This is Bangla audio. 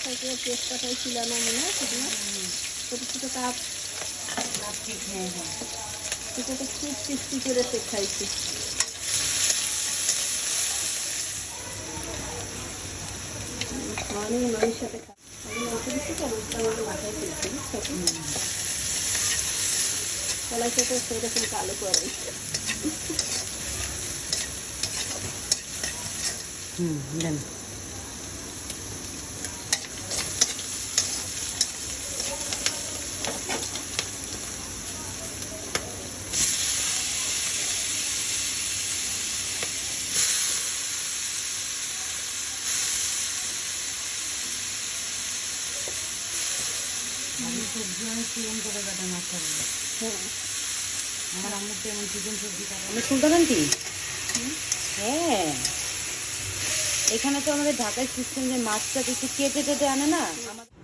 সাইকেলের চেষ্টাটাই ছিল না মনে হয় সেদিন ছোটো ছোটো কাপ। সেটাতে খুব টেস্টি করে সে খাইছি অনেক মায়ের সাথে আমি মাছটা মাথায় ফেলছি কলাই সাথে সেরকম কালো করে হুম আমি সবজি অনেক চিকেন করে কাটা মাছ খাব। আমার আম্মুর তো চিকেন সবজি কাটা আমি কি হ্যাঁ। এখানে তো আমাদের ঢাকায় সিস্টেম যে মাছটা কিছু কেটে কেটে আনে না? আমাদের